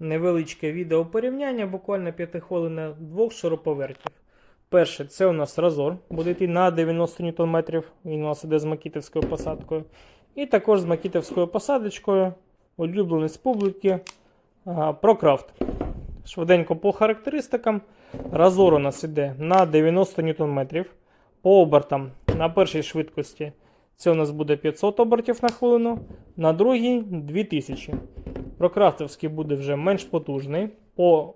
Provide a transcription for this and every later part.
невеличке відео порівняння, буквально 5 хвилин двох шуруповертів. Перше, це у нас Разор, буде йти на 90 Нм, він у нас іде з макітовською посадкою. І також з макітовською посадочкою, улюбленість публіки а, ProCraft. Швиденько по характеристикам. Разор у нас іде на 90 Нм. По обертам на першій швидкості це у нас буде 500 обертів на хвилину, на другій 2000. Прокрафтовський буде вже менш потужний. По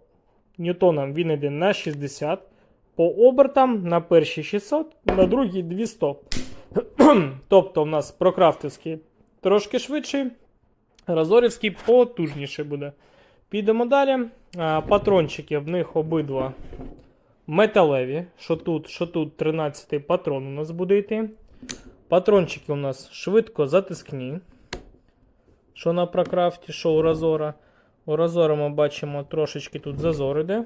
ньютонам він йде на 60. По обертам на першій 600, на другій 200. тобто у нас прокрафтовський трошки швидший, Разорівський потужніший буде. Підемо далі. Патрончики в них обидва металеві. Що тут, що тут 13-й патрон у нас буде йти. Патрончики у нас швидко затискні. Що на прокрафті, що у Разора. У Разора ми бачимо трошечки тут зазор іде.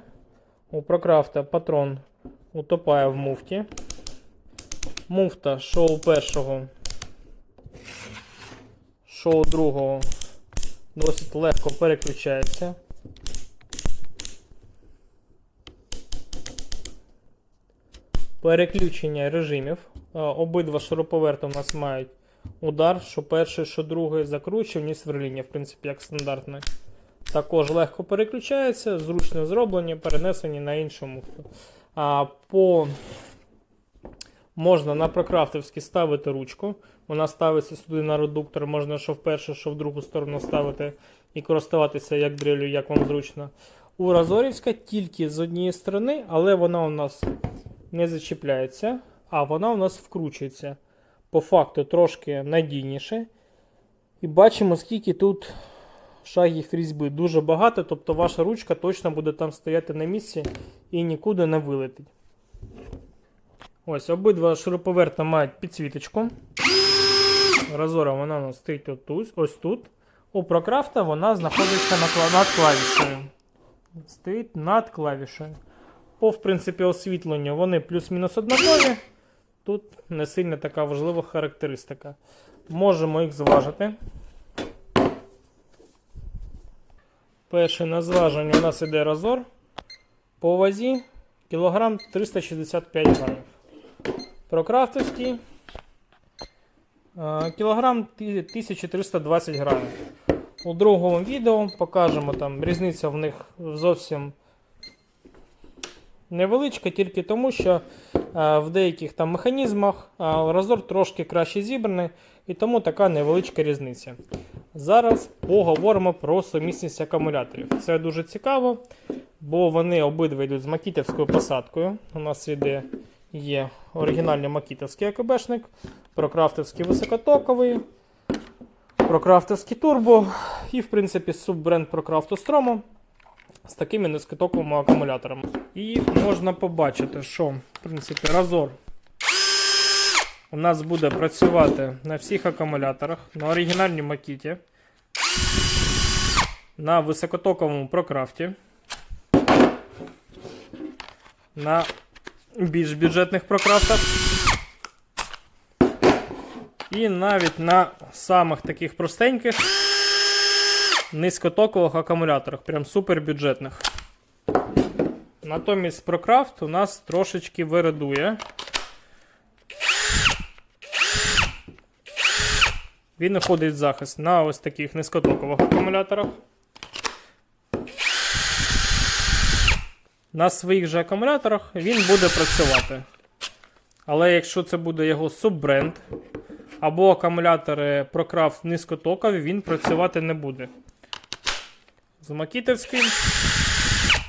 У прокрафта патрон утопає в муфті. Муфта, що у першого, що у другого досить легко переключається. Переключення режимів. Е, Обидва шуруповерти у нас мають удар, що перший, що другий закручування і сверління, в принципі, як стандартне. Також легко переключається, зручно зроблені, перенесені на іншу муфту. А по можна на прокрафтовський ставити ручку. Вона ставиться сюди на редуктор, можна що в першу, що в другу сторону ставити і користуватися як дрелю, як вам зручно. У Разорівська тільки з однієї сторони, але вона у нас не зачіпляється, а вона у нас вкручується. По факту трошки надійніше. І бачимо, скільки тут шагів різьби. Дуже багато, тобто ваша ручка точно буде там стояти на місці і нікуди не вилетить. Ось, обидва шуруповерта мають підсвіточку. Разора вона у нас стоїть отут, ось тут. У прокрафта вона знаходиться над клавішею. Стоїть над клавішею. По, в принципі, освітленню вони плюс-мінус однакові. Тут не сильно така важлива характеристика. Можемо їх зважити. Перший на зваження у нас іде разор. По вазі кілограм 365 грамів. Прокрафтовський е, кілограм 1320 грамів. У другому відео покажемо там різниця в них зовсім невеличка, тільки тому, що е, в деяких там механізмах е, разор трошки краще зібраний, і тому така невеличка різниця. Зараз поговоримо про сумісність акумуляторів. Це дуже цікаво, бо вони обидва йдуть з макітівською посадкою. У нас іде є оригінальний макітовський АКБшник, прокрафтовський високотоковий, прокрафтовський турбо і, в принципі, суббренд Procraft Ostromo з такими низькотоковими акумуляторами. І можна побачити, що в принципі Razor у нас буде працювати на всіх акумуляторах, на оригінальній макіті, на високотоковому прокрафті, на більш бюджетних прокрафтах. І навіть на самих таких простеньких низькотокових акумуляторах, прям супер бюджетних. Натомість ProCraft у нас трошечки вирадує. Він виходить в захист на ось таких низькотокових акумуляторах. На своїх же акумуляторах він буде працювати. Але якщо це буде його суббренд, або акумулятори ProCraft низькотокові, він працювати не буде. З Макітовським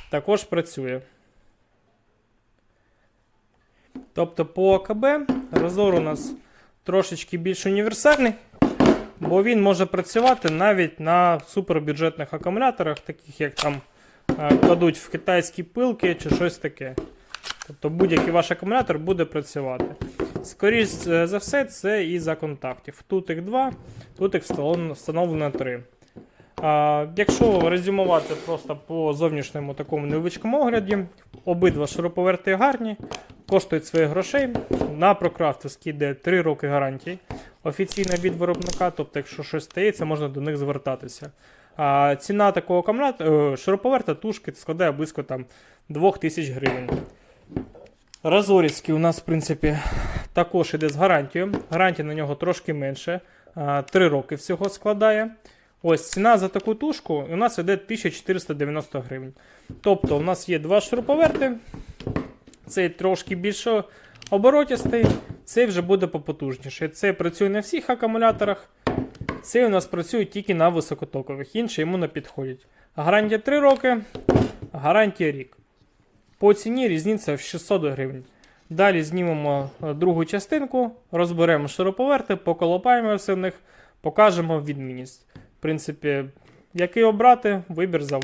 також працює. Тобто по АКБ розор у нас трошечки більш універсальний, бо він може працювати навіть на супербюджетних акумуляторах, таких як там е, кладуть в китайські пилки чи щось таке. Тобто будь-який ваш акумулятор буде працювати. Скоріше за все, це із-за контактів. Тут їх два, тут їх встановлено три. Якщо резюмувати просто по зовнішньому такому невеличкому огляді, обидва шуруповерти гарні, коштують своїх грошей. На прокрафтовській йде 3 роки гарантії офіційно від виробника, тобто, якщо щось стається, можна до них звертатися. А ціна такого акумулятора, е, шуруповерта тушки складає близько там 2000 гривень. Разорівський у нас, в принципі, також іде з гарантією. Гарантія на нього трошки менше. 3 роки всього складає. Ось ціна за таку тушку у нас йде 1490 гривень. Тобто, у нас є два шуруповерти. Цей трошки більше оборотістий, цей вже буде попотужніше. Цей працює на всіх акумуляторах. Цей у нас працює тільки на високотокових, інші йому не підходять. Гарантія 3 роки, гарантія рік. По ціні різниця в 600 гривень. Далі знімемо е, другу частинку, розберемо шуруповерти, поколопаємо все в них, покажемо відмінність. Принципі, який обрати, вибір за